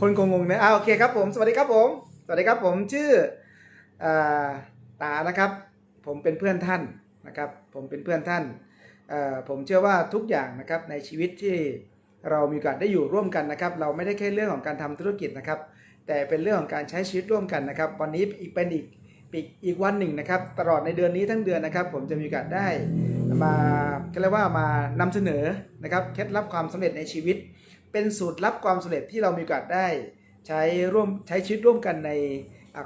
คนงงๆนะอ่าโอเคครับผม สวัสดีครับผม สวัสดีครับผมชื่ออตานะครับ ผมเป็นเพื่อนท่านนะครับ ผมเป็นเพื่อนท่าน ผมเชื่อว่าทุกอย่างนะครับในชีวิตที่เรามีโอกาสได้อยู่ร่วมกันนะครับ เราไม่ได้แค่เรื่องของการทำธุรกิจนะครับ แต่เป็นเรื่องของการใช้ชีวิตร่วมกันนะครับ วันนี้อีกเป็นอีกอีกอีกวันหนึ่งนะครับ ตลอดในเดือนนี้ทั้งเดือนนะครับ ผมจะมีโอกาสได้มาก็เรียกว่ามานำเสนอนะครับเคล็ดลับความสำเร็จในชีวิต เป็นสูตรลับความสำเร็จที่เรามีโอกาสได้ ใช้ร่วมใช้ชีวิตร่วมกันใน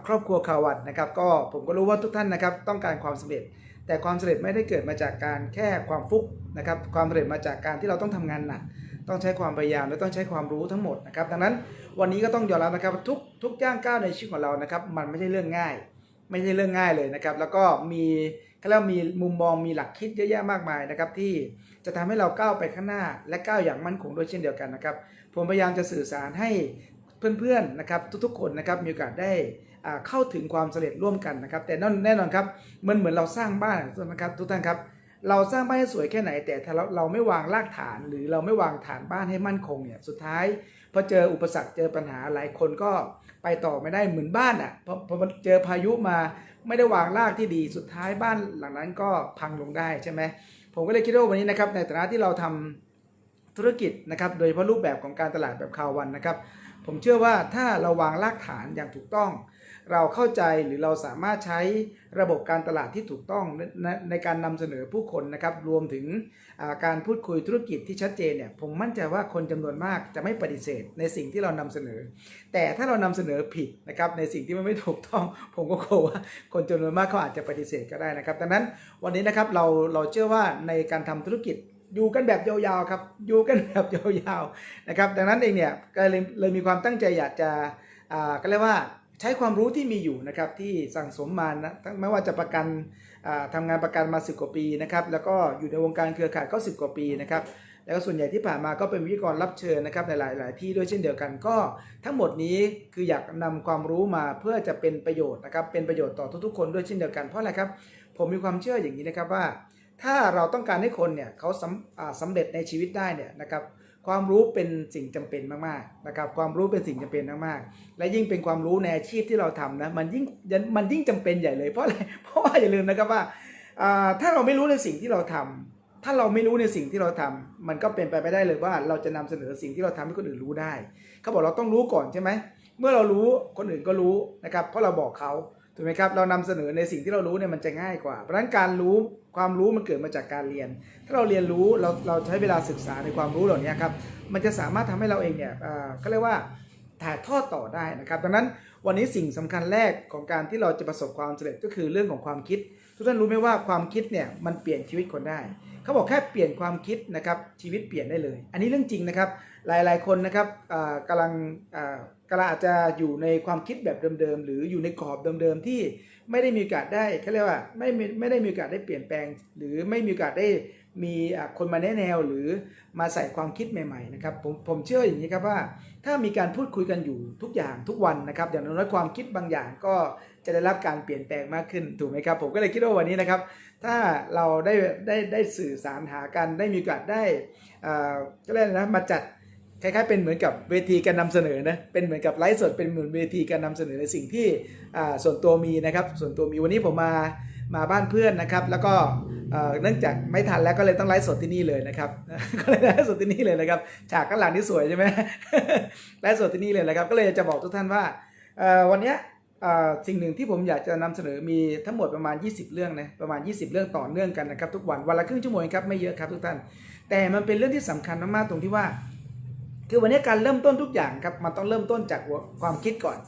ครอบครัวคาวันนะครับ ก็ผมก็รู้ว่าทุกท่านนะครับต้องการความสำเร็จ แต่ความสำเร็จไม่ได้เกิดมาจากการแค่ความฟุกนะครับความสำเร็จมาจากการที่เราต้องทำงานหนักต้องใช้ความพยายามและต้องใช้ความรู้ทั้งหมดนะครับดังนั้นวันนี้ก็ต้องยอมรับนะครับทุกทุกย่างก้าวในชีวิตของเรานะครับมันไม่ใช่เรื่องง่าย ไม่ใช่เรื่องง่ายเลยนะครับแล้วก็มี เขาเรียกว่ามีมุมมองมีหลักคิดเยอะแยะมากมายนะครับที่จะทำให้เราก้าวไปข้างหน้าและก้าวอย่างมั่นคงด้วยเช่นเดียวกันนะครับผมพยายามจะสื่อสารให้เพื่อนๆนะครับทุกๆคนนะครับมีโอกาสได้เข้าถึงความสำเร็จร่วมกันนะครับ แต่นั่นแน่นอนครับมันเหมือนเราสร้างบ้านนะครับทุกท่านครับเราสร้างบ้านให้สวยแค่ไหน แต่ถ้าเราเราไม่วางรากฐาน หรือเราไม่วางฐานบ้านให้มั่นคงเนี่ยสุดท้ายพอเจออุปสรรคเจอปัญหาหลายคนก็ไปต่อไม่ได้เหมือนบ้านอะพอพอเจอพายุมา ไม่ได้วางรากที่ดีสุดท้ายบ้านหลังนั้นก็พังลงได้ใช่ไหมผมก็เลยคิดว่าวันนี้นะครับในฐานะที่เราทำธุรกิจนะครับโดยเฉพาะรูปแบบของการตลาดแบบคาวันนะครับ ผมเชื่อว่าถ้าเราวางรากฐานอย่างถูกต้อง เราเข้าใจหรือเราสามารถใช้ระบบการตลาดที่ถูกต้องในในการนำเสนอผู้คนนะครับ รวมถึงการพูดคุยธุรกิจที่ชัดเจนเนี่ยผมมั่นใจว่าคนจำนวนมากจะไม่ปฏิเสธในสิ่งที่เรานำเสนอ แต่ถ้าเรานำเสนอผิดนะครับในสิ่งที่มันไม่ถูกต้อง ผมก็กลัวว่าคนจำนวนมากเขาอาจจะปฏิเสธก็ได้นะครับดังนั้นวันนี้นะครับเราเราเชื่อว่าในการทำธุรกิจอยู่กันแบบยาวๆครับ อยู่กันแบบยาวๆนะครับ ดังนั้นเองเนี่ยก็เลยเลยมีความตั้งใจอยากจะอ่าก็เรียกว่า ใช้ความรู้ที่มีอยู่นะครับที่สั่งสมมานะทั้งไม่ว่าจะประกันอ่าทำงานประกันมา10กว่าปีนะครับแล้วก็อยู่ในวงการเครือข่ายก็10กว่าปีนะครับแล้วก็ส่วนใหญ่ที่ผ่านมาก็เป็นวิทยกรรับเชิญนะครับในหลาย ๆ ที่ด้วยเช่นเดียวกันก็ ทั้งหมดนี้คืออยากนำความรู้มาเพื่อจะเป็นประโยชน์นะครับเป็นประโยชน์ต่อทุก ๆ คนด้วยเช่นเดียวกันเพราะอะไรครับผมมีความเชื่ออย่างนี้นะครับว่า ถ้าเราต้องการให้คนเนี่ยเขาสำสำเร็จในชีวิตได้เนี่ยนะครับ ความรู้เป็นสิ่งจำเป็นมากๆนะครับความรู้เป็นสิ่งจำเป็นมากๆ และยิ่งเป็นความรู้ในอาชีพที่เราทำนะมันยิ่งมันยิ่งจำเป็นใหญ่เลยเพราะอะไรเพราะว่าอย่าลืมนะครับว่าอ่าถ้าเราไม่รู้ในสิ่งที่เราทำถ้าเราไม่รู้ในสิ่งที่เราทำมันก็เป็นไปไม่ได้เลยว่าเราจะนำเสนอสิ่งที่เราทำให้คนอื่นรู้ได้เขาบอกเราต้องรู้ก่อนใช่ไหมเมื่อเรารู้คนอื่นก็รู้นะครับเพราะเราบอกเขา ถูกไหมครับ เรานำเสนอในสิ่งที่เรารู้เนี่ยมันจะง่ายกว่า เพราะฉะนั้นการรู้ความรู้มันเกิดมาจากการเรียน ถ้าเราเรียนรู้เราเราใช้เวลาศึกษาในความรู้เหล่านี้ครับ มันจะสามารถทำให้เราเองเนี่ยเอ่อก็เรียกว่าถ่ายทอดต่อได้นะครับ ดังนั้นวันนี้สิ่งสำคัญแรกของการที่เราจะประสบความสำเร็จก็คือเรื่องของความคิด ทุกท่านรู้ไหมว่าความคิดเนี่ยมันเปลี่ยนชีวิตคนได้ เขาบอกแค่เปลี่ยนความคิดนะครับชีวิตเปลี่ยนได้เลย อันนี้เรื่องจริงนะครับ หลายๆ คนนะครับกำลังกำลังอาจจะอยู่ในความคิดแบบเดิมๆ หรืออยู่ในกรอบเดิมๆ ที่ไม่ได้มีโอกาสได้เขาเรียกว่าไม่ไม่ได้มีโอกาสได้เปลี่ยนแปลง หรือไม่มีโอกาสได้มีคนมาแนะแนวหรือมาใส่ความคิดใหม่ๆนะครับผมผมเชื่ออย่างนี้ครับว่า ถ้ามีการพูดคุยกันอยู่ทุกอย่างทุกวันนะครับอย่างน้อยความคิดบางอย่างก็จะได้รับการเปลี่ยนแปลงมากขึ้นถูกไหมครับผมก็เลยคิดว่าวันนี้นะครับ ถ้าเราได้ได้ได้สื่อสารหากันได้มีโอกาสได้อ่าก็เรียกอะไรนะมาจัด คล้ายๆเป็นเหมือนกับเวทีการนำเสนอนะเป็นเหมือนกับไลฟ์สดเป็นเหมือนเวทีการนำเสนอในสิ่งที่ส่วนตัวมีนะครับส่วนตัวมีวันนี้ผมมามาบ้านเพื่อนนะครับ แล้วก็เนื่องจากไม่ทันแล้วก็เลยต้องไลฟ์สดที่นี่เลยนะครับก็เลยไลฟ์สดที่นี่เลยนะครับฉากข้างหลังนี่สวยใช่ไหมไลฟ์สดที่นี่เลยนะครับก็เลยจะบอกทุกท่านว่าวันนี้สิ่งหนึ่งที่ผมอยากจะนำเสนอมีทั้งหมดประมาณ 20 เรื่องนะประมาณ 20 เรื่องต่อเนื่องกันนะครับทุกวันวันละครึ่งชั่วโมงครับไม่เยอะครับทุกท่าน แต่มันเป็นเรื่องที่สำคัญมากๆตรงที่ว่า คือวันนี้การเริ่มต้นทุกอย่างครับมันต้องเริ่มต้นจากความคิดก่อน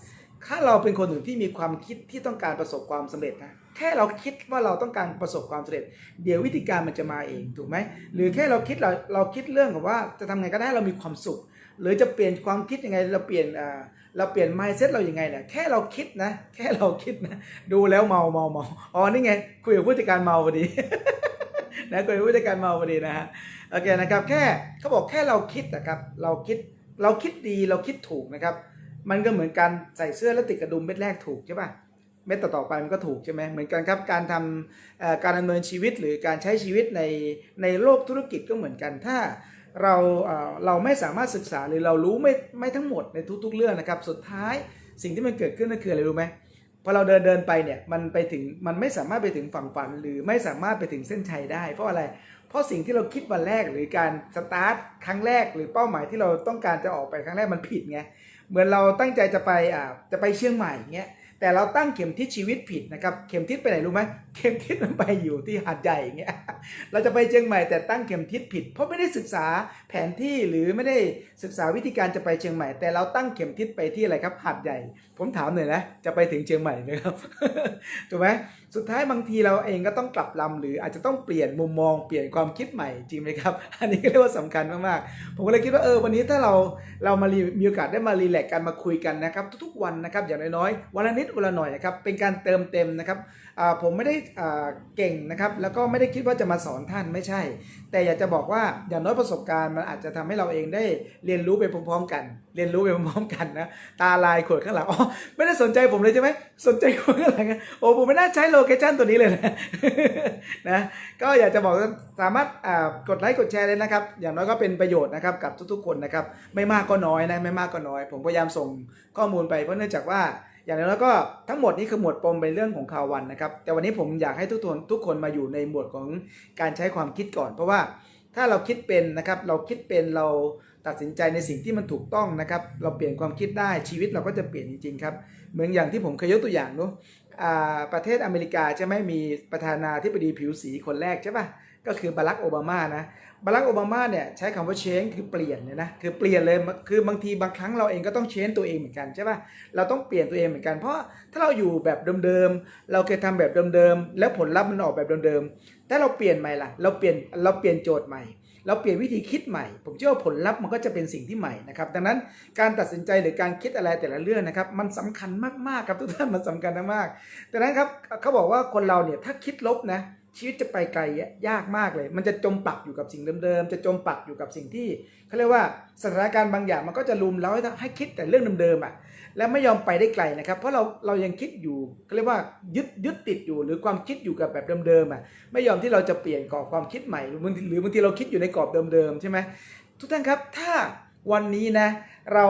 ถ้าเราเป็นคนหนึ่งที่มีความคิดที่ต้องการประสบความสำเร็จนะแค่เราคิดว่าเราต้องการประสบความสำเร็จ เดี๋ยววิธีการมันจะมาเองถูกไหมหรือแค่เราคิดเราเราคิดเรื่องของว่าจะทำไงก็ได้เรามีความสุข หรือจะเปลี่ยนความคิดยังไงเราเปลี่ยนเราเปลี่ยน mindset เราอยังไงเนี่ยแค่เราคิดนะ แค่เราคิดนะ ดูแล้วเมาเมาเมาอ๋อนี่ไงคุยกับผู้จัดการเมาพอดี นะคุยผู้จัดการเมาพอดีนะฮะโอเคนะครับแค่เขาบอกแค่เราคิดนะครับเราคิดเราคิดดีเราคิดถูกนะครับ มันก็เหมือนการใส่เสื้อแล้วติดกระดุมเม็ดแรกถูกใช่ป่ะเม็ดต่อๆไปมันก็ถูกใช่ไหมเหมือนกันครับการทำการดำเนินชีวิตหรือการใช้ชีวิตในในโลกธุรกิจก็เหมือนกันถ้าเราเอ่อเราไม่สามารถศึกษาหรือเรารู้ไม่ไม่ทั้งหมดในทุกๆเรื่องนะครับ สุดท้ายสิ่งที่มันเกิดขึ้นนั่นคืออะไรรู้ไหม พอเราเดินเดินไปเนี่ยมันไปถึงมันไม่สามารถไปถึงฝั่งฝัน หรือไม่สามารถไปถึงเส้นชัยได้ เพราะอะไร เพราะสิ่งที่เราคิดวันแรกหรือการสตาร์ทครั้งแรกหรือเป้าหมายที่เราต้องการจะออกไปครั้งแรกมันผิดไงเหมือนเราตั้งใจจะไปอ่าจะไปเชียงใหม่เงี้ยแต่เราตั้งเข็มทิศชีวิตผิดนะครับ เข็มทิศไปไหนรู้ไหม เข็มทิศมันไปอยู่ที่หาดใหญ่เงี้ย เราจะไปเชียงใหม่แต่ตั้งเข็มทิศผิด เพราะไม่ได้ศึกษาแผนที่หรือไม่ได้ศึกษาวิธีการจะไปเชียงใหม่ แต่เราตั้งเข็มทิศไปที่อะไรครับหาดใหญ่ ผมถามหน่อยนะจะไปถึงเชียงใหม่ไหมครับถูกไหมสุดท้ายบางทีเราเองก็ต้องกลับลำหรืออาจจะต้องเปลี่ยนมุมมองเปลี่ยนความคิดใหม่จริงไหมครับ อันนี้ก็เรียกว่าสำคัญมากๆผมก็เลยคิดว่าเออวันนี้ถ้าเราเรามามีโอกาสได้มารีแลกกันมาคุยกันนะครับ ทุกๆวันนะครับอย่างน้อยๆวันละนิดวันละหน่อยนะครับเป็นการเติมเต็มนะครับ ผมไม่ได้อ่าเก่งนะครับ แล้วก็ไม่ได้คิดว่าจะมาสอนท่านไม่ใช่ แต่อยากจะบอกว่าอย่างน้อยประสบการณ์มันอาจจะทำให้เราเองได้เรียนรู้ไปพร้อมๆกัน เรียนรู้ไปพร้อมๆกันนะตาลายขวดข้างหลังอ๋อไม่ได้สนใจผมเลยใช่ไหมสนใจคนข้างหลังอะโอ้ผมไม่น่าใช้โลเคชั่นตัวนี้เลยนะนะก็อยากจะบอกสามารถอ่ากดไลค์กดแชร์เลยนะครับ อย่างน้อยก็เป็นประโยชน์นะครับกับทุกๆคนนะครับไม่มากก็น้อยนะไม่มากก็น้อย ผมพยายามส่งข้อมูลไปเพราะเนื่องจากว่า อย่างน้อยก็ทั้งหมดนี้คือหมวดปมเป็นเรื่องของข่าววันนะครับ แต่วันนี้ผมอยากให้ทุกคนทุกคนมาอยู่ในหมวดของการใช้ความคิดก่อน เพราะว่าถ้าเราคิดเป็นนะครับเราคิดเป็นเราตัดสินใจในสิ่งที่มันถูกต้องนะครับ เราเปลี่ยนความคิดได้ชีวิตเราก็จะเปลี่ยนจริงๆครับเหมือนอย่างที่ผมเคยยกตัวอย่างเนอะอ่าประเทศอเมริกาใช่ไหมมีประธานาธิบดีผิวสีคนแรกใช่ปะ ก็คือบารักโอบามานะบารักโอบามาเนี่ยใช้คำว่า change คือเปลี่ยนเนี่ยนะคือเปลี่ยนเลยคือบางทีบางครั้งเราเองก็ต้อง change ตัวเองเหมือนกันใช่ป่ะเราต้องเปลี่ยนตัวเองเหมือนกัน เพราะถ้าเราอยู่แบบเดิมๆเราเคยทำแบบเดิมๆแล้วผลลัพธ์มันออกแบบเดิมๆถ้าเราเปลี่ยนใหม่ล่ะเราเปลี่ยนเราเปลี่ยนโจทย์ใหม่เราเปลี่ยนวิธีคิดใหม่ ผมเชื่อว่าผลลัพธ์มันก็จะเป็นสิ่งที่ใหม่นะครับ ดังนั้นการตัดสินใจหรือการคิดอะไรแต่ละเรื่องนะครับ มันสำคัญมากๆครับทุกท่านมันสำคัญมากๆดังนั้นครับเขาบอกว่าคนเราเนี่ยถ้าคิดลบนะ ชีวิตจะไปไกลยากมากเลย มันจะจมปักอยู่กับสิ่งเดิมๆ จะจมปักอยู่กับสิ่งที่เขาเรียกว่าสถานการณ์บางอย่างมันก็จะลุมเราให้ให้คิดแต่เรื่องเดิมๆอะ แล้วไม่ยอมไปได้ไกลนะครับ เพราะเราเรายังคิดอยู่เขาเรียกว่ายึดยึดติดอยู่ หรือความคิดอยู่กับแบบเดิมๆอะ ไม่ยอมที่เราจะเปลี่ยนกรอบความคิดใหม่ หรือบางทีเราคิดอยู่ในกรอบเดิมๆใช่ไหมทุกท่านครับ ถ้าวันนี้นะเรา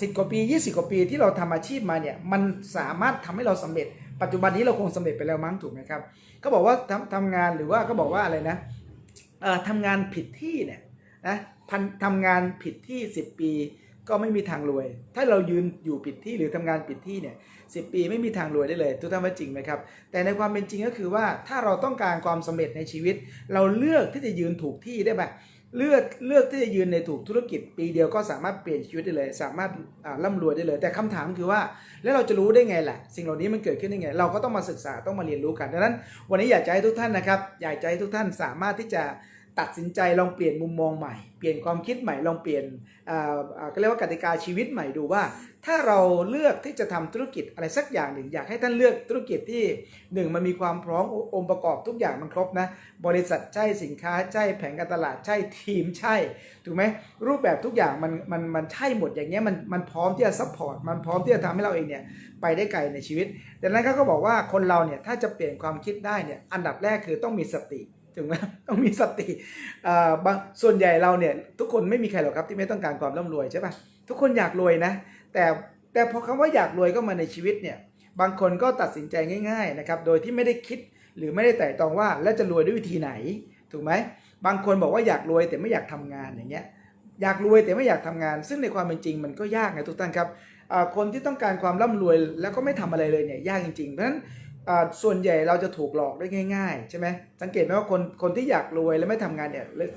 สิบกว่าปี 20 กว่าปีที่เราทำอาชีพมาเนี่ยมันสามารถทำให้เราสำเร็จ ปัจจุบันนี้เราคงสำเร็จไปแล้วมั้งถูกไหมครับก็บอกว่าทำทำงานหรือว่าก็บอกว่าอะไรนะเอ่อทำงานผิดที่เนี่ยนะพันทำงานผิดที่ 10 ปีก็ไม่มีทางรวย ถ้าเรายืนอยู่ผิดที่หรือทำงานผิดที่เนี่ยสิปีไม่มีทางรวยได้เลย ทุกท่านว่าจริงไหมครับ แต่ในความเป็นจริงก็คือว่าถ้าเราต้องการความสำเร็จในชีวิต เราเลือกที่จะยืนถูกที่ได้ไหม เลือกเลือกที่จะยืนในถูกธุรกิจปีเดียวก็สามารถเปลี่ยนชีวิตได้เลย สามารถอ่าร่ำรวยได้เลย แต่คำถามคือว่าแล้วเราจะรู้ได้ไงล่ะ สิ่งเหล่านี้มันเกิดขึ้นได้ไง เราก็ต้องมาศึกษาต้องมาเรียนรู้กันดังนั้น วันนี้อยากจะให้ทุกท่านนะครับ อยากจะให้ทุกท่านสามารถที่จะ ตัดสินใจลองเปลี่ยนมุมมองใหม่ เปลี่ยนความคิดใหม่ลองเปลี่ยนอ่าก็เรียกว่ากติกาชีวิตใหม่ดูว่า ถ้าเราเลือกที่จะทำธุรกิจอะไรสักอย่างหนึ่งอยากให้ท่านเลือกธุรกิจที่หนึ่งมันมีความพร้อมองค์ประกอบทุกอย่างมันครบนะ บริษัทใช่สินค้าใช่แผงการตลาดใช่ทีมใช่ถูกไหมรูปแบบทุกอย่างมันมันมันใช่หมดอย่างเงี้ยมันมันพร้อมที่จะซัพพอร์ตมันพร้อมที่จะทำให้เราเองเนี่ยไปได้ไกลในชีวิตดังนั้นเขาก็บอกว่าคนเราเนี่ยถ้าจะเปลี่ยนความคิดได้เนี่ยอันดับแรกคือต้องมีสติ ถูกไหมต้องมีสติอ่าบางส่วนใหญ่เราเนี่ยทุกคนไม่มีใครหรอกครับที่ไม่ต้องการความร่ำรวยใช่ปะทุกคนอยากรวยนะ แต่แต่พอคำว่าอยากรวยก็มาในชีวิตเนี่ยบางคนก็ตัดสินใจง่ายๆนะครับโดยที่ไม่ได้คิดหรือไม่ได้แต่ตองว่าแล้วจะรวยด้วยวิธีไหนถูกไหมบางคนบอกว่าอยากรวยแต่ไม่อยากทำงานอย่างเงี้ยอยากรวยแต่ไม่อยากทำงาน ซึ่งในความเป็นจริงมันก็ยากไงทุกท่านครับคนที่ต้องการความร่ำรวยแล้วก็ไม่ทำอะไรเลยเนี่ยยากจริงๆเพราะฉะนั้น ส่วนใหญ่เราจะถูกหลอกได้ง่ายๆ ใช่ไหมสังเกตไหมว่าคนคนที่อยากรวยแล้วไม่ทำงานเนี่ยเลย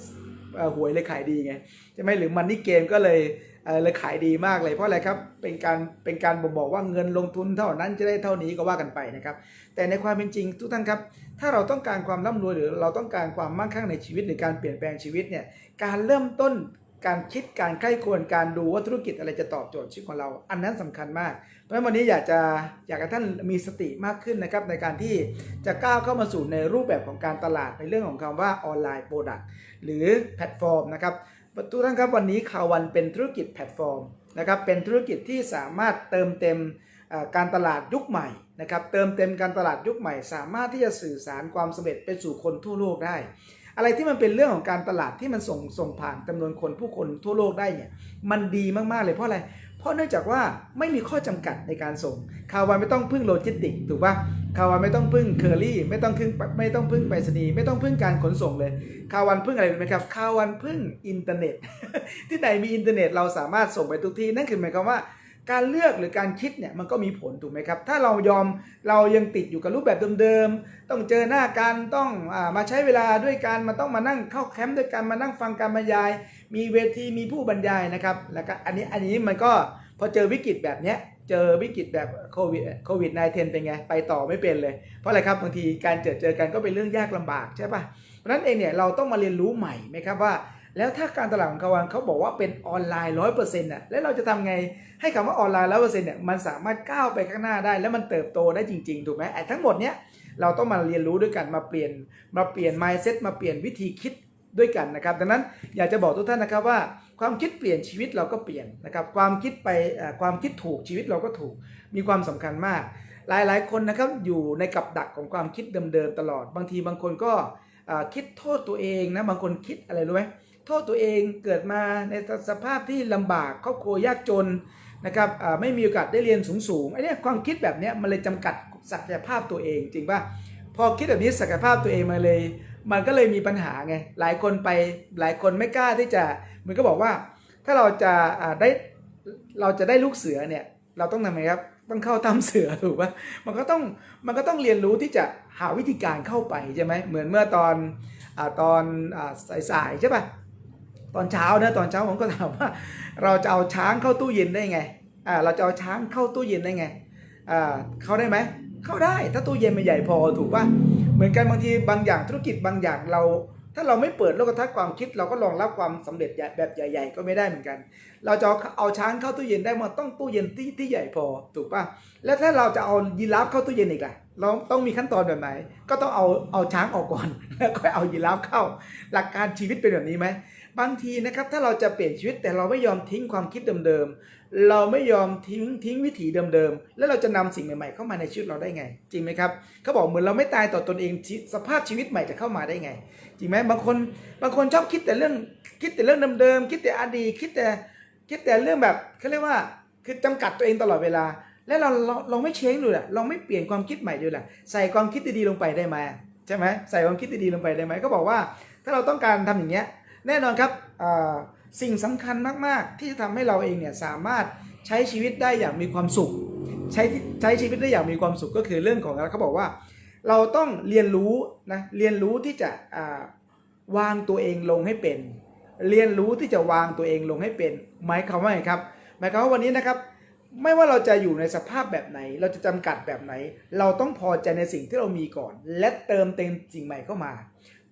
หวยเลยขายดีไงใช่ไหมหรือมันนี่เกมก็เลยเอ่อเลยขายดีมากเลยเพราะอะไรครับเป็นการเป็นการบ่งบอกว่าเงินลงทุนเท่านั้นจะได้เท่านี้ก็ว่ากันไปนะครับ แต่ในความเป็นจริงทุกท่านครับ ถ้าเราต้องการความร่ำรวยหรือเราต้องการความมั่งคั่งในชีวิตหรือการเปลี่ยนแปลงชีวิตเนี่ยการเริ่มต้น การคิดการใกล้ควรการดูว่าธุรกิจอะไรจะตอบโจทย์ชีวิตของเรา อันนั้นสำคัญมาก เพราะฉะนั้นวันนี้อยากจะอยากให้ท่านมีสติมากขึ้นนะครับในการที่จะก้าวเข้ามาสู่ในรูปแบบของการตลาดในเรื่องของคำว่าออนไลน์โปรดักต์หรือแพลตฟอร์มนะครับทุกท่านครับวันนี้ข่าววันเป็นธุรกิจแพลตฟอร์มนะครับเป็นธุรกิจที่สามารถเติมเต็มการตลาดยุคใหม่นะครับเติมเต็มการตลาดยุคใหม่ สามารถที่จะสื่อสารความสำเร็จไปสู่คนทั่วโลกได้ อะไรที่มันเป็นเรื่องของการตลาดที่มันส่งส่งผ่านจำนวนคนผู้คนทั่วโลกได้เนี่ยมันดีมากๆเลยเพราะอะไรเพราะเนื่องจากว่าไม่มีข้อจำกัดในการส่งคาวานไม่ต้องพึ่งโลจิสติกถูกปะคาวานไม่ต้องพึ่งเคอรี่ไม่ต้องพึ่งไม่ต้องพึ่งไปรษณีย์ไม่ต้องพึ่งการขนส่งเลยคาวันพึ่งอะไรรู้ไหมครับคาวันพึ่งอินเทอร์เน็ต ที่ไหนมีอินเทอร์เน็ตเราสามารถส่งไปทุกที่นั่นคือหมายความว่า การเลือกหรือการคิดเนี่ยมันก็มีผลถูกไหมครับ ถ้าเรายอมเรายังติดอยู่กับรูปแบบเดิมๆ ต้องเจอหน้ากันต้องอมาใช้เวลาด้วยกันมาต้องมานั่งเข้าแคมป์ด้วยกันมานั่งฟังการบรรยาย มีเวทีมีผู้บรรยายนะครับแล้วก็อันนี้อันนี้มันก็พอเจอวิกฤตแบบเนี้ยเจอวิกฤตแบบโควิดโควิด -19 เป็นไง ไปต่อไม่เป็นเลย เพราะอะไรครับบางทีการเจอเจอกันก็เป็นเรื่องยากลำบากใช่ปะเพราะฉะนั้นเองเนี่ยเราต้องมาเรียนรู้ใหม่ไหมครับว่า แล้วถ้าการตลาดของกวันเขาบอกว่าเป็นออนไลน์ร้อยเปอร์เซ็นต์อะแล้วเราจะทำไงให้คำว่าออนไลน์ร้อยเปอร์เซ็นต์เนี่ยมันสามารถก้าวไปข้างหน้าได้ แล้วมันเติบโตได้จริง ๆ ถูกไหมไอ้ทั้งหมดเนี้ยเราต้องมาเรียนรู้ด้วยกันมาเปลี่ยนมาเปลี่ยน mindset มาเปลี่ยนวิธีคิดด้วยกันนะครับ ดังนั้นอยากจะบอกทุกท่านนะครับว่าความคิดเปลี่ยนชีวิตเราก็เปลี่ยนนะครับ ความคิดไปความคิดถูกชีวิตเราก็ถูกมีความสำคัญมาก หลายๆ คนนะครับอยู่ในกับดักของความคิดเดิมๆตลอด บางทีบางคนก็คิดโทษตัวเองนะบางคนคิดอะไรรู้ไหม โทษตัวเองเกิดมาในสภาพที่ลำบากครอบครัวยากจนนะครับไม่มีโอกาสได้เรียนสูงๆไอ้เนี่ยความคิดแบบเนี้ยมันเลยจำกัดศักยภาพตัวเองจริงป่ะพอคิดแบบนี้ศักยภาพตัวเองมาเลย มันก็เลยมีปัญหาไงหลายคนไปหลายคนไม่กล้าที่จะเหมือนก็บอกว่า ถ้าเราจะอ่าได้เราจะได้ลูกเสือเนี่ยเราต้องทำไงครับต้องเข้าถ้ำเสือถูกป่ะมันก็ต้องมันก็ต้องเรียนรู้ที่จะหาวิธีการเข้าไปใช่ไหมเหมือนเมื่อตอนอาตอนอสายๆใช่ป่ะ ตอนเช้านะตอนเช้าผมก็ถามว่า เราจะเอาช้างเข้าตู้เย็นได้ไงอ่าเราจะเอาช้างเข้าตู้เย็นได้ไงอ่าเข้าได้ไหมเข้าได้ถ้าตู้เย็นมันใหญ่พอถูกป่ะเหมือนกันบางทีบางอย่างธุรกิจบางอย่างเรา ถ้าเราไม่เปิดโลกทัศน์ความคิด เราก็รองรับความสำเร็จแบบใหญ่ ๆ ก็ไม่ได้เหมือนกัน เราจะเอาเอาช้างเข้าตู้เย็นได้มันต้องตู้เย็นที่ที่ใหญ่พอถูกป่ะแล้วถ้าเราจะเอายีราฟเข้าตู้เย็นอีกล่ะ เราต้องมีขั้นตอนแบบไหน ก็ต้องเอาเอาช้างออกก่อน แล้วค่อยเอายีราฟเข้า หลักการชีวิตเป็นแบบนี้ไหมบางทีนะครับถ้าเราจะเปลี่ยนชีวิตแต่เราไม่ยอมทิ้งความคิดเดิมๆเราไม่ยอมทิ้งทิ้งวิถีเดิมๆแล้วเราจะนำสิ่งใหม่ๆเข้ามาในชีวิตเราได้ไง จริงไหมครับเขาบอกเหมือนเราไม่ตายต่อตนเองสภาพชีวิตใหม่จะเข้ามาได้ไง จริงไหมบางคนบางคนชอบคิดแต่เรื่องคิดแต่เรื่องเดิมๆคิดแต่อดีตคิดแต่คิดแต่เรื่องแบบเขาเรียกว่าคือจำกัดตัวเองตลอดเวลา แล้วเราเราเราไม่เช้งดูแหละเราไม่เปลี่ยนความคิดใหม่ดูแหละใส่ความคิดดีๆลงไปได้ไหมใช่ไหมใส่ความคิดดีๆลงไปได้ไหมเขาบอกว่าถ้าเราต้องการทำอย่างเงี้ยแน่นอนครับสิ่งสำคัญมากๆ ที่จะทำให้เราเองเนี่ยสามารถใช้ชีวิตได้อย่างมีความสุข ใช้ใช้ชีวิตได้อย่างมีความสุขก็คือเรื่องของเขาบอกว่า เราต้องเรียนรู้นะเรียนรู้ที่จะวางตัวเองลงให้เป็น เรียนรู้ที่จะวางตัวเองลงให้เป็น หมายความว่าไงครับหมายความว่าวันนี้นะครับ ไม่ว่าเราจะอยู่ในสภาพแบบไหน เราจะจำกัดแบบไหน เราต้องพอใจในสิ่งที่เรามีก่อน และเติมเต็มสิ่งใหม่เข้ามา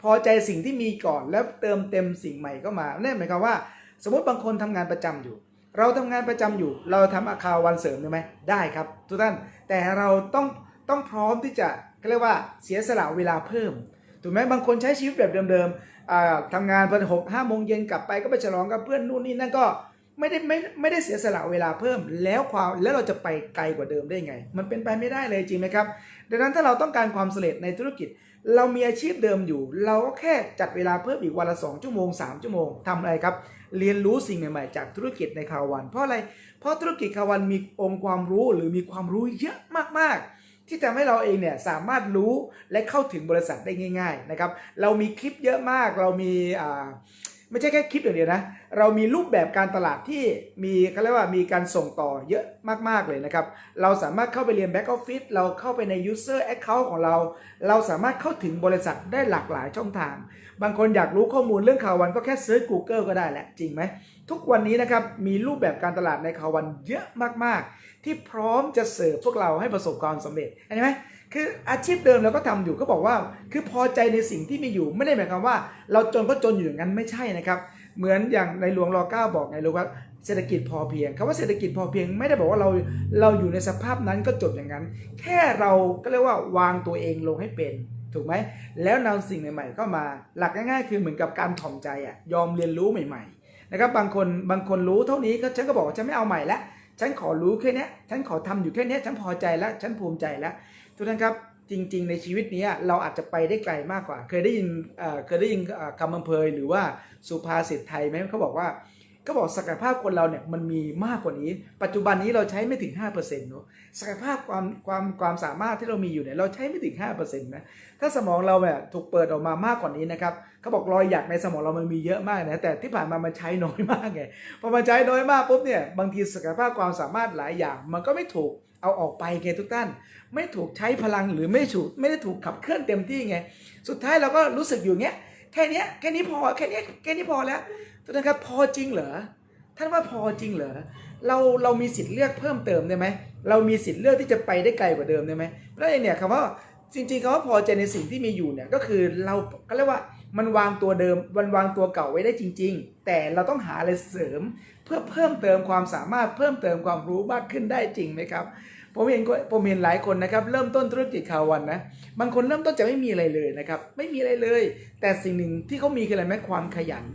พอใจสิ่งที่มีก่อนแล้วเติมเต็มสิ่งใหม่เข้ามานั่นหมายความว่า สมมติบางคนทำงานประจำอยู่ เราทำงานประจำอยู่ เราทำอาคาวันเสริมได้ไหมได้ครับ ทุกท่านแต่เราต้องต้องพร้อมที่จะเรียกว่าเสียสละเวลาเพิ่มถูกไหมบางคนใช้ชีวิตแบบเดิมๆอ่าทำงานพอหกห้าโมงเย็นกลับไปก็ไปฉลองกับเพื่อนนู่นนี่นั่นก็ ไม่ได้ไม่ไม่ได้เสียสละเวลาเพิ่ม แล้วความแล้วเราจะไปไกลกว่าเดิมได้ไง มันเป็นไปไม่ได้เลยจริงไหมครับ ดังนั้นถ้าเราต้องการความสำเร็จในธุรกิจ เรามีอาชีพเดิมอยู่ เราก็แค่จัดเวลาเพิ่มอีกวันละ2ชั่วโมง 3 ชั่วโมงทำอะไรครับ เรียนรู้สิ่งใหม่ๆ จากธุรกิจในคาวัน เพราะอะไร เพราะธุรกิจคาวันมีองค์ความรู้หรือมีความรู้เยอะมากๆที่ทำให้เราเองเนี่ยสามารถรู้และเข้าถึงบริษัทได้ง่าย ๆนะครับ เรามีคลิปเยอะมาก เรามีอ่า ไม่ใช่แค่คลิปอย่างเดียวนะ เรามีรูปแบบการตลาดที่มีเขาเรียกว่ามีการส่งต่อเยอะมาก ๆ เลยนะครับ เราสามารถเข้าไปเรียน Back Office เราเข้าไปใน User Account ของเรา เราสามารถเข้าถึงบริษัทได้หลากหลายช่องทาง บางคนอยากรู้ข้อมูลเรื่องข่าววันก็แค่เซิร์ช Google ก็ได้แหละ จริงไหม ทุกวันนี้นะครับ มีรูปแบบการตลาดในข่าววันเยอะมาก ๆ ที่พร้อมจะเสิร์ฟพวกเราให้ประสบความสำเร็จเห็นไหมคืออาชีพเดิมเราก็ทำอยู่ก็บอกว่า คือพอใจในสิ่งที่มีอยู่ไม่ได้หมายความว่า เราจนก็จนอยู่อย่างนั้นไม่ใช่นะครับ เหมือนอย่างในหลวงรอเก้าบอกไงรู้ว่าเศรษฐกิจพอเพียงคำว่าเศรษฐกิจพอเพียงไม่ได้บอกว่าเราเราอยู่ในสภาพนั้นก็จบอย่างนั้น แค่เราก็เรียกว่าวางตัวเองลงให้เป็นถูกไหมแล้วนำสิ่งใหม่ๆเข้ามา หลักง่ายๆ คือเหมือนกับการถ่อมใจอะยอมเรียนรู้ใหม่ ๆ นะครับบางคนบางคนรู้เท่านี้ก็ฉันก็บอกว่าฉันไม่เอาใหม่แล้ว ฉันขอรู้แค่นี้ฉันขอทำอยู่แค่นี้ฉันพอใจแล้ว ฉันภูมิใจแล้ว ทุกท่านครับจริง ๆ ในชีวิตนี้เราอาจจะไปได้ไกลมากกว่า เคยได้ยินเคยได้ยินคำอำเภยหรือว่าสุภาษิตไทยไหมเขาบอกว่า ก็บอกศักยภาพคนเราเนี่ยมันมีมากกว่านี้ ปัจจุบันนี้เราใช้ไม่ถึง5%เนอะศักยภาพความความความสามารถที่เรามีอยู่เนี่ยเราใช้ไม่ถึง5%นะถ้าสมองเราเนี่ยถูกเปิดออกมามากกว่านี้นะครับเขาบอกรอยหยักในสมองเรามันมีเยอะมากนะแต่ที่ผ่านมามันใช้น้อยมากไงพอมันใช้น้อยมากปุ๊บเนี่ยบางทีศักยภาพความสามารถหลายอย่าง มันก็ไม่ถูกเอาออกไปไงทุกท่าน ไม่ถูกใช้พลังหรือไม่ถูกไม่ได้ถูกขับเคลื่อนเต็มที่ไงสุดท้ายเราก็รู้สึกอยู่เงี้ย แค่นี้แค่นี้พอแค่นี้แค่นี้พอแล้วทุกท่านครับพอจริงเหรอท่านว่าพอจริงเหรอเราเรามีสิทธิ์เลือกเพิ่มเติมได้ไหมเรามีสิทธิ์เลือกที่จะไปได้ไกลกว่าเดิมได้ไหมเพราะฉะนั้นเนี่ยคำว่าจริงๆคำว่าพอใจในสิ่งที่มีอยู่เนี่ยก็คือเราก็เรียกว่ามันวางตัวเดิมมันวางตัวเก่าไว้ได้จริง ๆ แต่เราต้องหาอะไรเสริม เพื่อเพิ่มเติมความสามารถเพิ่มเติมความรู้มากขึ้นได้จริงไหมครับ ผมเห็นผมเห็นหลายคนนะครับ เริ่มต้นธุรกิจข่าววันนะ บางคนเริ่มต้นจะไม่มีอะไรเลยนะครับ ไม่มีอะไรเลย แต่สิ่งหนึ่งที่เขามีคืออะไรไหมความขยัน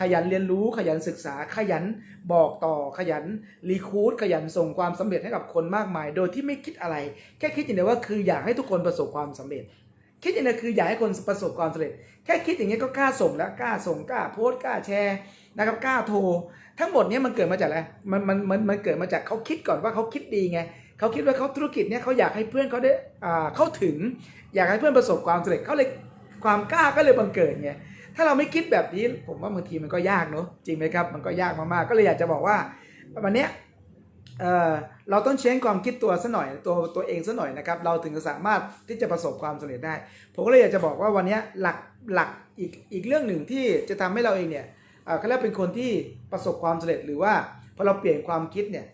ขยันเรียนรู้ขยันศึกษา ขยันบอกต่อขยันรีคูดขยันส่งความสำเร็จให้กับคนมากมาย โดยที่ไม่คิดอะไร แค่คิดอย่างเดียวว่าคืออยากให้ทุกคนประสบความสำเร็จคิดอย่างเดียวคืออยากให้คนประสบความสำเร็จ แค่คิดอย่างนี้ก็กล้าส่งแล้วกล้าส่งกล้าโพสต์กล้าแชร์นะครับกล้าโทร ทั้งหมดนี้มันเกิดมาจากอะไรมันมันมันมันเกิดมาจากเขาคิดก่อนว่าเขาคิดดีไง เขาคิดว่าเขาธุรกิจเนี้ยเขาอยากให้เพื่อนเขาได้เข้าถึง อยากให้เพื่อนประสบความสำเร็จเขาเลยความกล้าก็เลยบังเกิดไงถ้าเราไม่คิดแบบนี้ผมว่าบางทีมันก็ยากเนอะจริงไหมครับ มันก็ยากมากๆก็เลยอยากจะบอกว่าวันนี้เเราต้องเช้งความคิดตัวซะหน่อยตัวตัวเองซะหน่อยนะครับ เราถึงจะสามารถที่จะประสบความสำเร็จได้ ผมก็เลยอยากจะบอกว่าวันนี้หลักหลักอีกอีกเรื่องหนึ่งที่จะทำให้เราเองเนี่ยเขาเรียกเป็นคนที่ประสบความสำเร็จหรือว่าพอเราเปลี่ยนความคิดเนี่ย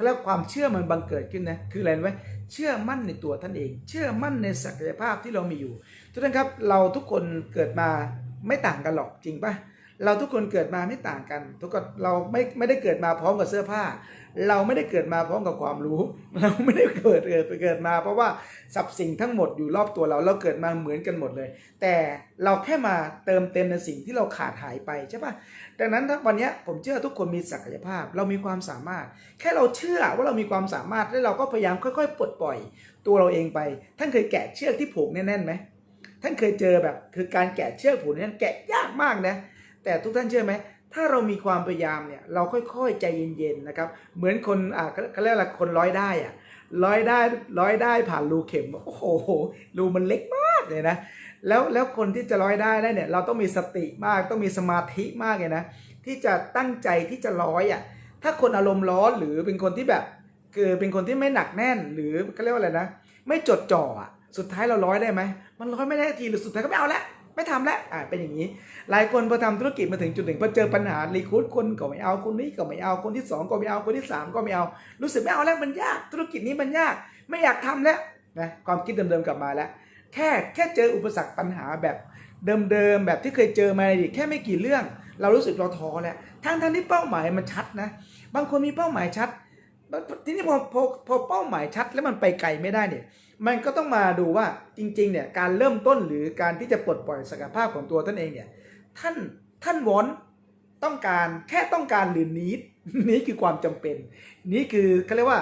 เขาเรียกความเชื่อมันบังเกิดขึ้นนะคืออะไรรู้ไหมเชื่อมั่นในตัวท่านเอง เชื่อมั่นในศักยภาพที่เรามีอยู่ ทุกท่านครับเราทุกคนเกิดมาไม่ต่างกันหรอกจริงปะ เราทุกคนเกิดมาไม่ต่างกัน ทุกคนเราไม่ไม่ได้เกิดมาพร้อมกับเสื้อผ้า เราไม่ได้เกิดมาพร้อมกับความรู้ เราไม่ได้เกิดเกิดเกิดมา เพราะว่าทรัพย์สิ่งทั้งหมดอยู่รอบตัวเราเราเกิดมาเหมือนกันหมดเลย แต่เราแค่มาเติมเต็มในสิ่งที่เราขาดหายไปใช่ปะดังนั้นถ้าวันนี้ผมเชื่อทุกคนมีศักยภาพ เรามีความสามารถ แค่เราเชื่อว่าเรามีความสามารถแล้วเราก็พยายามค่อยๆปลดปล่อย ตัวเราเองไป ท่านเคยแกะเชือกที่ผูกแน่นๆไหมท่านเคยเจอแบบคือการแกะเชือกผูกนั้นแกะยากมากนะ แต่ทุกท่านเชื่อไหมถ้าเรามีความพยายามเนี่ยเราค่อยๆใจเย็นๆนะครับ เหมือนคนอ่าเขาเรียกอะไรคนร้อยได้อะร้อยได้ร้อยได้ผ่านรูเข็มโอ้โหรูมันเล็กมากเลยนะแล้วแล้วคนที่จะร้อยได้ได้เนี่ยเราต้องมีสติมากต้องมีสมาธิมากเลยนะที่จะตั้งใจที่จะร้อยอะถ้าคนอารมณ์ร้อนหรือเป็นคนที่แบบคือเป็นคนที่ไม่หนักแน่นหรือเขาเรียกว่าอะไรนะ ไม่จดจ่ออะสุดท้ายเราร้อยได้ไหมมันร้อยไม่ได้ทีหรือสุดท้ายก็ไม่เอาละ ไม่ทำแล้วอ่าเป็นอย่างนี้ หลายคนพอทำธุรกิจมาถึงจุดหนึ่งพอเจอปัญหารีคูดคนก็ไม่เอาคนนี้ก็ไม่เอาคนที่สองก็ไม่เอาคนที่สามก็ไม่เอา รู้สึกไม่เอาแล้วมันยากธุรกิจนี้มันยาก ไม่อยากทำแล้วนะความคิดเดิมๆกลับมาแล้ว แค่แค่เจออุปสรรคปัญหาแบบเดิมๆแบบที่เคยเจอมาในอดีตแค่ไม่กี่เรื่อง เรารู้สึกเราท้อแล้วทั้งทั้งที่เป้าหมายมันชัดนะ บางคนมีเป้าหมายชัด ทีนี้พอพอพอเป้าหมายชัดแล้วมันไปไกลไม่ได้เนี่ย มันก็ต้องมาดูว่าจริงๆเนี่ยการเริ่มต้นหรือการที่จะปลดปล่อยศักยภาพของตัวท่านเองเนี่ยท่านท่านวอนต้องการแค่ต้องการหรือนีดนี่คือความจำเป็น นี่คือเขาเรียกว่า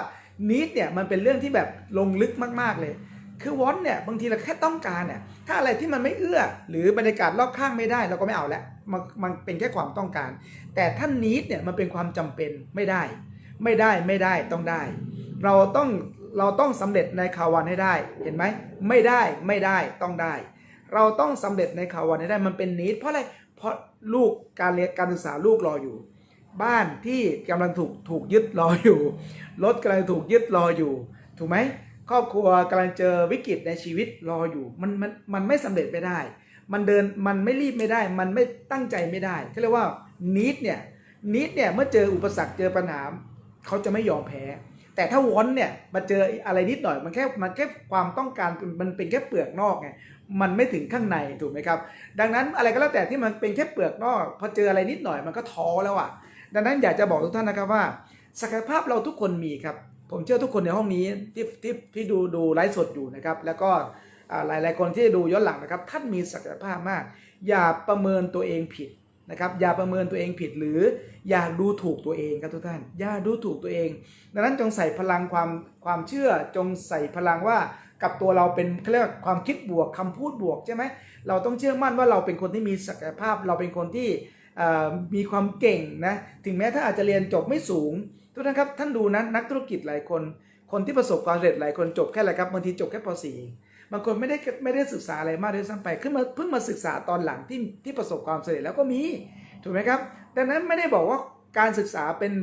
นีดเนี่ยมันเป็นเรื่องที่แบบลงลึกมากๆเลย คือวอนเนี่ยบางทีเราแค่ต้องการเนี่ยถ้าอะไรที่มันไม่เอื้อ หรือบรรยากาศรอบข้างไม่ได้เราก็ไม่เอาแล้วมันมันเป็นแค่ความต้องการ แต่ท่านนีดเนี่ยมันเป็นความจำเป็นไม่ได้ ไม่ได้ไม่ได้ต้องได้ เราต้องเราต้องสำเร็จในข่าววันให้ได้เห็นไหมไม่ได้ไม่ได้ต้องได้ เราต้องสำเร็จในข่าววันให้ได้มันเป็นนิดเพราะอะไรเพราะลูกการเรียนการศึกษาลูกรออยู่ บ้านที่กำลังถูกถูกยึดรออยู่รถกำลังถูกยึดรออยู่ ถูกไหมครอบครัวกำลังเจอวิกฤตในชีวิตรออยู่มันมันมันไม่สำเร็จไม่ได้ มันเดินมันไม่รีบไม่ได้ มันไม่ตั้งใจไม่ได้เขาเรียกว่านิดเนี่ยนิดเนี่ยเมื่อเจออุปสรรคเจอปัญหา เขาจะไม่ยอมแพ้ แต่ถ้าวอนเนี่ยมาเจออะไรนิดหน่อยมันแค่มันแค่ความต้องการมันเป็นแค่เปลือกนอกไงมันไม่ถึงข้างในถูกไหมครับ ดังนั้นอะไรก็แล้วแต่ที่มันเป็นแค่เปลือกนอกพอเจออะไรนิดหน่อยมันก็ท้อแล้วอะ ดังนั้นอยากจะบอกทุกท่านนะครับว่า ศักยภาพเราทุกคนมีครับ ผมเชื่อทุกคนในห้องนี้ที่ที่ที่ดูดูไลฟ์สดอยู่นะครับ แล้วก็หลายหลายคนที่ดูย้อนหลังนะครับ ท่านมีศักยภาพมาก อย่าประเมินตัวเองผิด นะครับอย่าประเมินตัวเองผิดหรืออย่าดูถูกตัวเองครับทุกท่านอย่าดูถูกตัวเอง ดังนั้นจงใส่พลังความความเชื่อจงใส่พลังว่ากับตัวเราเป็นเรียกว่าความคิดบวกคำพูดบวกใช่ไหมเราต้องเชื่อมั่นว่าเราเป็นคนที่มีศักยภาพ เราเป็นคนที่มีความเก่งนะถึงแม้ถ้าอาจจะเรียนจบไม่สูงทุกท่านครับท่านดูนะนักธุรกิจหลายคน คนที่ประสบความสำเร็จหลายคนจบแค่อะไรครับบางทีจบแค่ป .4 บางคนไม่ได้ไม่ได้ศึกษาอะไรมากด้วยซ้ำไปขึ้นมาเพิ่งมาศึกษาตอนหลังที่ที่ประสบความสำเร็จแล้วก็มีถูกไหมครับดังนั้นไม่ได้บอกว่าการศึกษาเป็น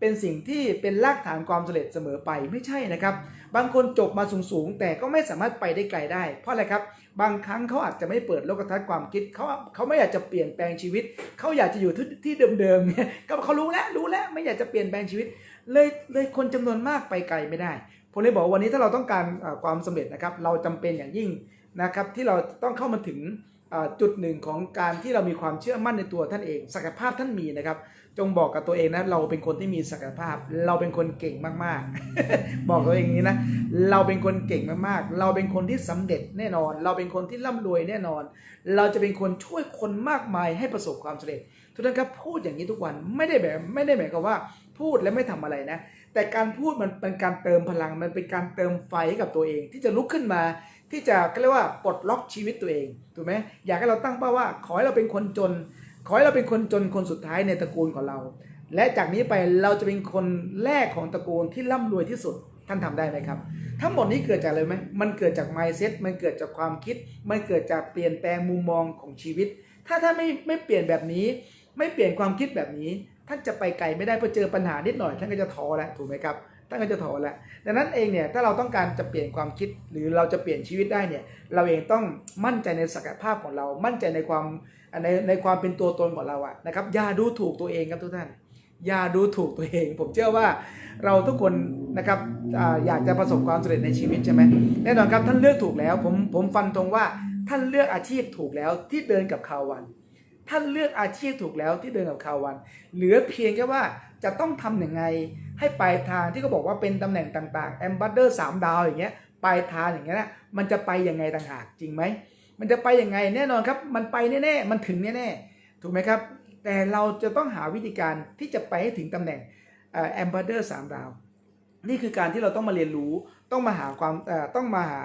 เป็นสิ่งที่เป็นรากฐานความสำเร็จเสมอไปไม่ใช่นะครับ บางคนจบมาสูงๆ แต่ก็ไม่สามารถไปได้ไกลได้ เพราะอะไรครับ บางครั้งเขาอาจจะไม่เปิดโลกทัศน์ความคิดเขาเขาไม่อยากจะเปลี่ยนแปลงชีวิต เขาอยากจะอยู่ที่ที่เดิมๆเนี่ยก็เขารู้แล้วรู้แล้วไม่อยากจะเปลี่ยนแปลงชีวิต เลยเลยคนจำนวนมากไปไกลไม่ได้ ผมเลยบอกวันนี้ถ้าเราต้องการความสำเร็จนะครับ เราจำเป็นอย่างยิ่งนะครับที่เราต้องเข้ามาถึงจุดหนึ่งของการที่เรามีความเชื่อมั่นในตัวท่านเอง ศักยภาพท่านมีนะครับ จงบอกกับตัวเองนะเราเป็นคนที่มีศักยภาพ เราเป็นคนเก่งมากๆ บอกตัวเองนี้นะเราเป็นคนเก่งมากๆ เราเป็นคนที่สำเร็จแน่นอน เราเป็นคนที่ร่ำรวยแน่นอน เราจะเป็นคนช่วยคนมากมายให้ประสบความสำเร็จทุกท่านครับพูดอย่างนี้ทุกวันไม่ได้แบบไม่ได้หมายความว่าพูดแล้วไม่ทำอะไรนะ แต่การพูดมันเป็นการเติมพลัง มันเป็นการเติมไฟให้กับตัวเอง ที่จะลุกขึ้นมา ที่จะก็เรียกว่าปลดล็อกชีวิตตัวเองถูกไหมอยากให้เราตั้งเป้าว่า ขอให้เราเป็นคนจน ขอให้เราเป็นคนจนคนสุดท้ายในตระกูลของเรา และจากนี้ไปเราจะเป็นคนแรกของตระกูลที่ร่ำรวยที่สุดท่านทำได้ไหมครับ ทั้งหมดนี้เกิดจากอะไรไหมมันเกิดจาก mindset มันเกิดจากความคิด มันเกิดจากเปลี่ยนแปลงมุมมองของชีวิต ถ้าท่านไม่ไม่เปลี่ยนแบบนี้ ไม่เปลี่ยนความคิดแบบนี้ ท่านจะไปไกลไม่ได้พอเจอปัญหานิดหน่อย ท่านก็จะท้อแล้วถูกไหมครับท่านก็จะท้อแล้วดังนั้นเองเนี่ยถ้าเราต้องการจะเปลี่ยนความคิดหรือเราจะเปลี่ยนชีวิตได้เนี่ยเราเองต้องมั่นใจในศักยภาพของเรา มั่นใจในความในในความเป็นตัวตนของเราอะนะครับอย่าดูถูกตัวเองครับทุกท่านอย่าดูถูกตัวเอง ผมเชื่อว่าเราทุกคนนะครับออยากจะประสบความสำเร็จในชีวิตใช่ไหมแน่นอนครับท่านเลือกถูกแล้ว ผมผมฟันตรงว่าท่านเลือกอาชีพถูกแล้วที่เดินกับข่าววัน ท่านเลือกอาชีพถูกแล้วที่เดินกับข่าววัน เหลือเพียงแค่ว่าจะต้องทำอย่างไง ให้ปลายทางที่เขาบอกว่าเป็นตำแหน่งต่างๆแอมบัตเดอร์สามดาวอย่างเงี้ยปลายทางอย่างเงี้ยนะมันจะไปยังไงต่างหากจริงไหมมันจะไปยังไงแน่นอนครับ มันไปแน่ๆมันถึงแน่ๆถูกไหมครับ แต่เราจะต้องหาวิธีการที่จะไปให้ถึงตำแหน่งแอมบ s เดอร์สามดาวนี่คือการที่เราต้องมาเรียนรู้ต้องมาหาความต้องมาหา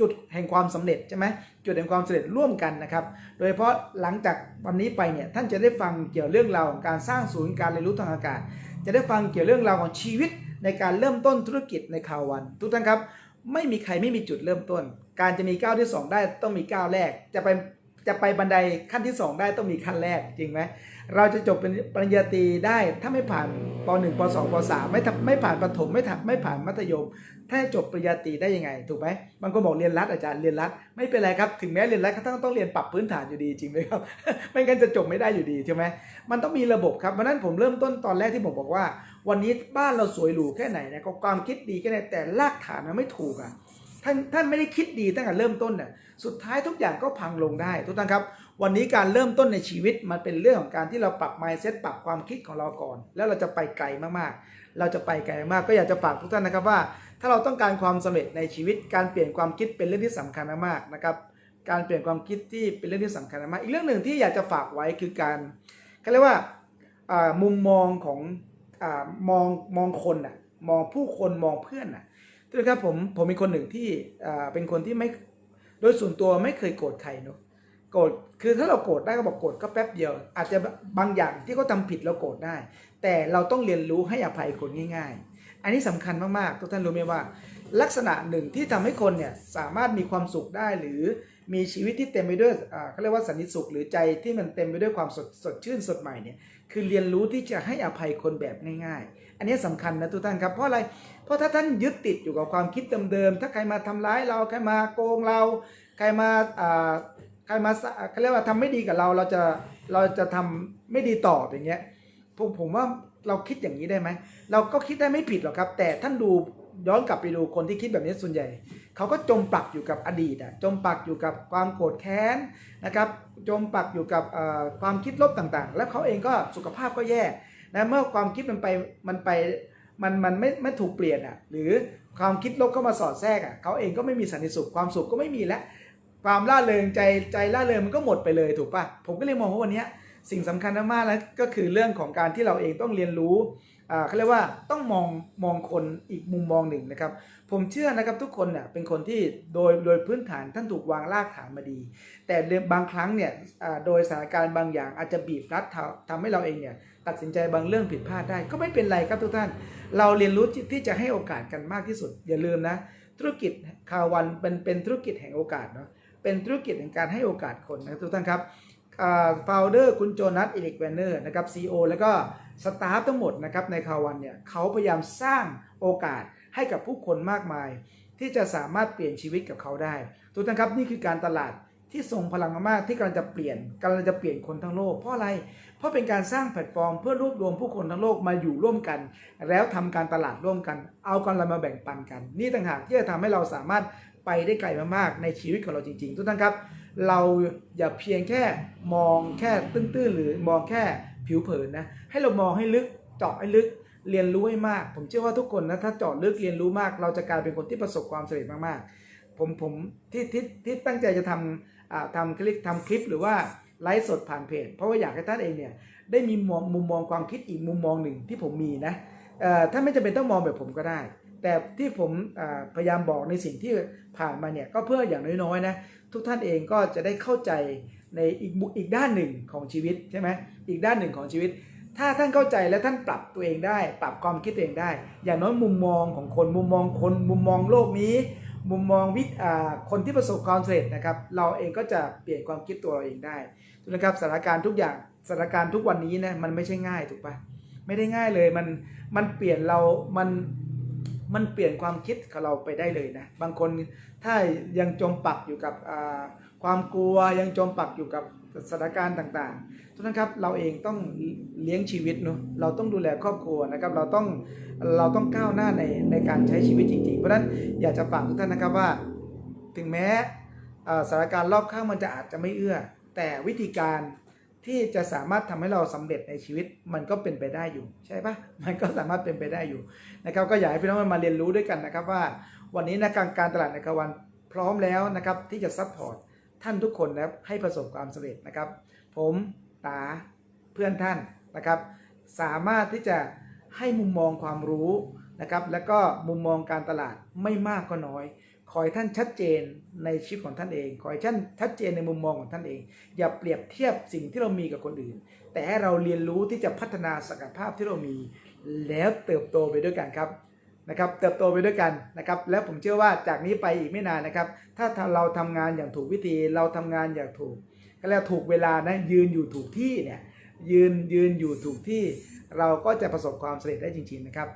จุดแห่งความสำเร็จใช่ไหมจุดแห่งความสำเร็จร่วมกันนะครับ โดยเฉพาะหลังจากวันนี้ไปเนี่ยท่านจะได้ฟังเกี่ยวเรื่องราวของการสร้างศูนย์การเรียนรู้ทางอากาศ จะได้ฟังเกี่ยวเรื่องราวของชีวิตในการเริ่มต้นธุรกิจในข่าววัน ทุกท่านครับ ไม่มีใครไม่มีจุดเริ่มต้น การจะมีก้าวที่ 2 ได้ต้องมีก้าวแรก จะไป จะไปบันไดขั้นที่ 2 ได้ต้องมีขั้นแรกจริงไหมเราจะจบเป็นปริญญาตรีได้ถ้าไม่ผ่านป .1 ป .2 ป .3 ไม่ทำไม่ผ่านประถมไม่ทำไม่ผ่านมัธยม ถ้าจบปริญญาตรีได้ยังไง ถูกไหมบางคนบอกเรียนรัฐอาจารย์เรียนรัฐไม่เป็นไรครับถึงแม้เรียนรัฐก็ต้องต้องเรียนปรับพื้นฐานอยู่ดีจริงไหมครับ ไม่งั้นจะจบไม่ได้อยู่ดีใช่ไหมมันต้องมีระบบครับเพราะฉะนั้นผมเริ่มต้นตอนแรกที่ผมบอกว่า วันนี้บ้านเราสวยหรูแค่ไหนนะก็ความคิดดีแค่ไหนแต่รากฐานมันไม่ถูกอะท่านท่านไม่ได้คิดดีตั้งแต่เริ่มต้นน่ะ สุดท้ายทุกอย่างก็พังลงได้ ทุกท่านครับ วันนี้การเริ่มต้นในชีวิตมันเป็นเรื่องของการที่เราปรับ mindset ปรับความคิดของเราก่อน แล้วเราจะไปไกลมากๆ เราจะไปไกลมากก็อยากจะฝากทุกท่านนะครับว่า ถ้าเราต้องการความสำเร็จในชีวิตการเปลี่ยนความคิดเป็นเรื่องที่สำคัญมากๆนะครับการเปลี่ยนความคิดที่เป็นเรื่องที่สำคัญมากอีกเรื่องหนึ่งที่อยากจะฝากไว้คือการเขาเรียกว่ามุมมองของอมองมองคนน่ะมองผู้คนมองเพื่อนน่ะทุกท่านครับผมผมเป็นคนหนึ่งที่เป็นคนที่ไม่ โดยส่วนตัวไม่เคยโกรธใครเนอะโกรธคือถ้าเราโกรธได้ก็บอกโกรธก็แป๊บเดียว อาจจะบางอย่างที่เขาทาผิดเราโกรธได้ แต่เราต้องเรียนรู้ให้อภัยคนง่าย ๆ อันนี้สำคัญมากๆทุกท่านรู้ไหมว่า ลักษณะหนึ่งที่ทำให้คนเนี่ยสามารถมีความสุขได้หรือมีชีวิตที่เต็มไปด้วยเขาเรียกว่าสันติสุขหรือใจที่มันเต็มไปด้วยความสดสดชื่นสดใหม่เนี่ยคือเรียนรู้ที่จะให้อภัยคนแบบง่ายๆ อันนี้สำคัญนะทุกท่านครับเพราะอะไรเพราะถ้าท่านยึดติดอยู่กับความคิดเดิมๆถ้าใครมาทำร้ายเราใครมาโกงเรา ใครมาอ่าใครมาเขาเรียกว่าทำไม่ดีกับเราเราจะเราจะทำไม่ดีตอบอย่างเงี้ยผมผมว่าเราคิดอย่างนี้ได้ไหมเราก็คิดได้ไม่ผิดหรอกครับ แต่ท่านดูย้อนกลับไปดูคนที่คิดแบบนี้ส่วนใหญ่ เขาก็จมปักอยู่กับอดีตอะจมปักอยู่กับความโกรธแค้นนะครับ จมปักอยู่กับความคิดลบต่างๆ แล้วเขาเองก็สุขภาพก็แย่ นะเมื่อความคิดมันไปมันไปมันมันไม่ไม่ถูกเปลี่ยนอะหรือความคิดลบเข้ามาสอดแทรกอะเขาเองก็ไม่มีสันติสุขความสุขก็ไม่มีแล้วความล่าเริงใจใจล่าเริงมันก็หมดไปเลยถูกปะผมก็เลยมองว่าวันนี้สิ่งสำคัญมากแล้วก็คือเรื่องของการที่เราเองต้องเรียนรู้อ่าเขาเรียกว่าต้องมองมองคนอีกมุมมองหนึ่งนะครับ ผมเชื่อนะครับทุกคนเนี่ยเป็นคนที่โดยโดยพื้นฐานท่านถูกวางรากฐานมาดี แต่บางครั้งเนี่ยอ่าโดยสถานการณ์บางอย่างอาจจะบีบรัดทำทำให้เราเองเนี่ยตัดสินใจบางเรื่องผิดพลาดได้ก็ไม่เป็นไรครับทุกท่าน เราเรียนรู้ที่จะให้โอกาสกันมากที่สุด อย่าลืมนะ ธุรกิจคาวันเป็นเป็นธุรกิจแห่งโอกาสเนาะเป็นธุรกิจแห่งการให้โอกาสคนนะครับทุกท่านครับฟาวเดอร์คุณโจนัสอิเล็กแวนเนอร์นะครับซีอแล้วก็สตาฟทั้งหมดนะครับในคาวันเนี่ยเขาพยายามสร้างโอกาสให้กับผู้คนมากมาย ที่จะสามารถเปลี่ยนชีวิตกับเขาได้ ทุกท่านครับนี่คือการตลาด ที่ทรงพลังมากที่กำลังจะเปลี่ยนกำลังจะเปลี่ยนคนทั้งโลก เพราะอะไร เพราะเป็นการสร้างแพลตฟอร์ม เพื่อรวบรวมผู้คนทั้งโลกมาอยู่ร่วมกัน แล้วทำการตลาดร่วมกัน เอากำไรมาแบ่งปันกัน นี่ต่างหากที่จะทำให้เราสามารถไปได้ไกลมากๆในชีวิตของเราจริง ๆ ทุกท่านครับ เราอย่าเพียงแค่มองแค่ตื้นๆหรือมองแค่ผิวเผินนะให้เรามองให้ลึกเจาะให้ลึกเรียนรู้ให้มาก ผมเชื่อว่าทุกคนนะถ้าเจาะลึกเรียนรู้มาก เราจะกลายเป็นคนที่ประสบความสำเร็จมากๆ ผมผมที่ที่ที่ตั้งใจจะทำอ่า ทำคลิปทำคลิปหรือว่าไลฟ์สดผ่านเพจ เพราะว่าอยากให้ท่านเองเนี่ยได้มีมุมมุมมองความคิดอีกมุมมองหนึ่งที่ผมมีนะถ้าไม่จำเป็นต้องมองแบบผมก็ได้ แต่ที่ผมพยายามบอกในสิ่งที่ผ่านมาเนี่ยก็เพื่ออย่างน้อยๆนะทุกท่านเองก็จะได้เข้าใจในอีกอีกด้านหนึ่งของชีวิตใช่ไหมอีกด้านหนึ่งของชีวิต ถ้าท่านเข้าใจและท่านปรับตัวเองได้ ปรับความคิดตัวเองได้ อย่างน้อยมุมมองของคนมุมมองคนมุมมองโลกนี้ มุมมองวิคนที่ประสบความสำเร็จนะครับ เราเองก็จะเปลี่ยนความคิดตัวเราเองได้ถูกนะครับสถานการณ์ทุกอย่างสถานการณ์ทุกวันนี้นะมันไม่ใช่ง่ายถูกปะไม่ได้ง่ายเลยมันมันเปลี่ยนเรา มันมันเปลี่ยนความคิดของเราไปได้เลยนะบางคนถ้ายังจมปักอยู่กับความกลัวยังจมปักอยู่กับ สถานการณ์ต่างๆทุกท่านครับเราเองต้องเลี้ยงชีวิตเนาะเราต้องดูแลครอบครัวนะครับ เราต้องเราต้องก้าวหน้าในในการใช้ชีวิตจริงๆ เพราะฉะนั้นอยากจะฝากทุกท่านนะครับว่า ถึงแม้สถานการณ์รอบข้างมันจะอาจจะไม่เอื้อ แต่วิธีการที่จะสามารถทำให้เราสำเร็จในชีวิตมันก็เป็นไปได้อยู่ ใช่ปะมันก็สามารถเป็นไปได้อยู่นะครับก็อยากให้พี่น้องมาเรียนรู้ด้วยกันนะครับว่า วันนี้นะการการตลาดในกวันพร้อมแล้วนะครับที่จะซัพพอร์ต ท่านทุกคนนะครับให้ประสบความสำเร็จนะครับ ผมตาเพื่อนท่านนะครับ สามารถที่จะให้มุมมองความรู้นะครับ แล้วก็มุมมองการตลาดไม่มากก็น้อย ขอให้ท่านชัดเจนในชีวิตของท่านเอง ขอให้ท่านชัดเจนในมุมมองของท่านเอง อย่าเปรียบเทียบสิ่งที่เรามีกับคนอื่น แต่ให้เราเรียนรู้ที่จะพัฒนาศักยภาพที่เรามี แล้วเติบโตไปด้วยกันครับ นะครับเติบโตไปด้วยกันนะครับแล้วผมเชื่อว่าจากนี้ไปอีกไม่นานนะครับ ถ้าเราทำงานอย่างถูกวิธีเราทำงานอย่างถูก ก็แล้วถูกเวลานะยืนอยู่ถูกที่เนี่ยยืนยืนอยู่ถูกที่ เราก็จะประสบความสำเร็จได้จริง ๆนะครับ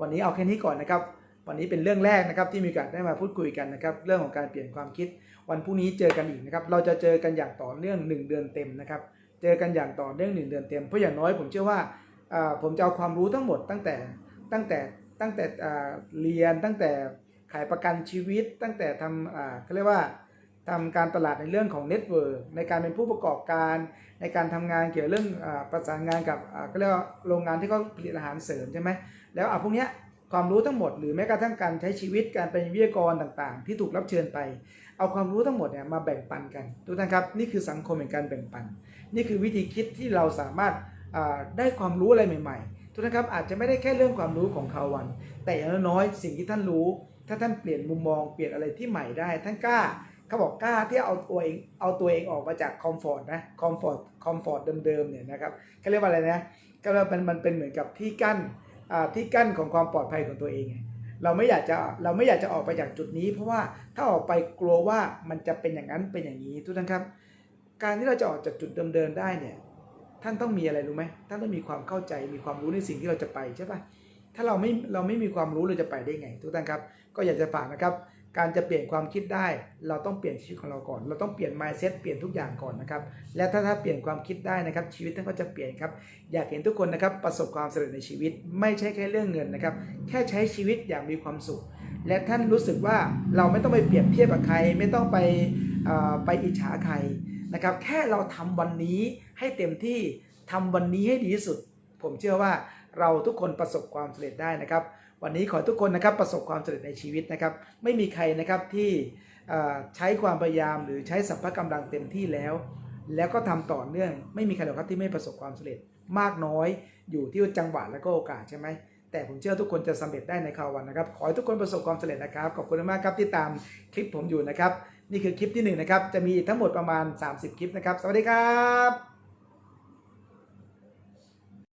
วันนี้เอาแค่นี้ก่อนนะครับ วันนี้เป็นเรื่องแรกนะครับที่มีโอกาสได้มาพูดคุยกันนะครับ เรื่องของการเปลี่ยนความคิด วันพรุ่งนี้เจอกันอีกนะครับ เราจะเจอกันอย่างต่อเนื่อง 1 เดือนเต็มนะครับ เจอกันอย่างต่อเนื่อง 1 เดือนเต็มเพราะอย่างน้อยผมเชื่อว่าผมจะเอาความรู้ทั้งหมดตั้งแต่ตั้งแต่ ตั้งแต่เรียนตั้งแต่ขายประกันชีวิต ตั้งแต่ทำเขาเรียกว่าทำการตลาดในเรื่องของเน็ตเวิร์กในการเป็นผู้ประกอบการ ในการทำงานเกี่ยวกับเรื่องอาประสานงานกับอ่าก็เรียกว่าโรงงานที่เขาผลิตอาหารเสริมใช่ไหมแล้วอะพวกเนี้ยความรู้ทั้งหมดหรือแม้กระทั่งการใช้ชีวิตการเป็นวิทยากรต่างๆ ที่ถูกรับเชิญไป เอาความรู้ทั้งหมดเนี่ยมาแบ่งปันกันทุกท่านครับนี่คือสังคมแห่งการแบ่งปัน นี่คือวิธีคิดที่เราสามารถได้ความรู้อะไรใหม่ ๆ ทุกท่านครับอาจจะไม่ได้แค่เรื่องความรู้ของคาวัน แต่อย่างน้อยสิ่งที่ท่านรู้ ถ้าท่านเปลี่ยนมุมมองเปลี่ยนอะไรที่ใหม่ได้ ท่านกล้าเขาบอกกล้าที่เอาตัวเองเอาตัวเองออกมาจากคอมฟอร์ตนะคอมฟอร์ตคอมฟอร์ตเดิมๆเนี่ยนะครับเขาเรียกว่าอะไรนะก็เรียกว่ามันมันเป็นเหมือนกับที่กั้นที่กั้นของความปลอดภัยของตัวเองเราไม่อยากจะเราไม่อยากจะออกไปจากจุดนี้ เพราะว่าถ้าออกไปกลัวว่ามันจะเป็นอย่างนั้นเป็นอย่างนี้ทุกท่านครับ การที่เราจะออกจากจุดเดิมๆได้เนี่ย ท่านต้องมีอะไรรู้ไหมท่านต้องมีความเข้าใจมีความรู้ในสิ่งที่เราจะไปใช่ปะถ้าเราไม่เราไม่มีความรู้เราจะไปได้ไง ทุกท่านครับ ก็อยากจะฝากนะครับ การจะเปลี่ยนความคิดได้ เราต้องเปลี่ยนชีวิตของเราก่อน เราต้องเปลี่ยน mindset เปลี่ยนทุกอย่างก่อนนะครับ และถ้าถ้าเปลี่ยนความคิดได้นะครับ ชีวิตท่านก็จะเปลี่ยนครับ อยากเห็นทุกคนนะครับประสบความสำเร็จในชีวิต ไม่ใช่แค่เรื่องเงินนะครับ แค่ใช้ชีวิตอย่างมีความสุข และท่านรู้สึกว่าเราไม่ต้องไปเปรียบเทียบกับใคร ไม่ต้องไปอ่อไปอิจฉาใคร นะครับแค่เราทำวันนี้ให้เต็มที่ทำวันนี้ให้ดีที่สุด ผมเชื่อว่าเราทุกคนประสบความสำเร็จได้นะครับ วันนี้ขอทุกคนนะครับประสบความสำเร็จในชีวิตนะครับ ไม่มีใครนะครับที่ใช้ความพยายามหรือใช้สัมพกำลังเต็มที่แล้ว แล้วก็ทำต่อเนื่อง ไม่มีใครหรอกครับที่ไม่ประสบความสำเร็จมากน้อยอยู่ที่จังหวะและก็โอกาสใช่ไหมแต่ผมเชื่อทุกคนจะสำเร็จได้ในคราววันนะครับ ขอให้ทุกคนประสบความสำเร็จนะครับ ขอบคุณมากครับที่ตามคลิปผมอยู่นะครับ นี่คือคลิปที่1นนะครับจะมีทั้งหมดประมาณ 30 คลิปนะครับ สวัสดีครับ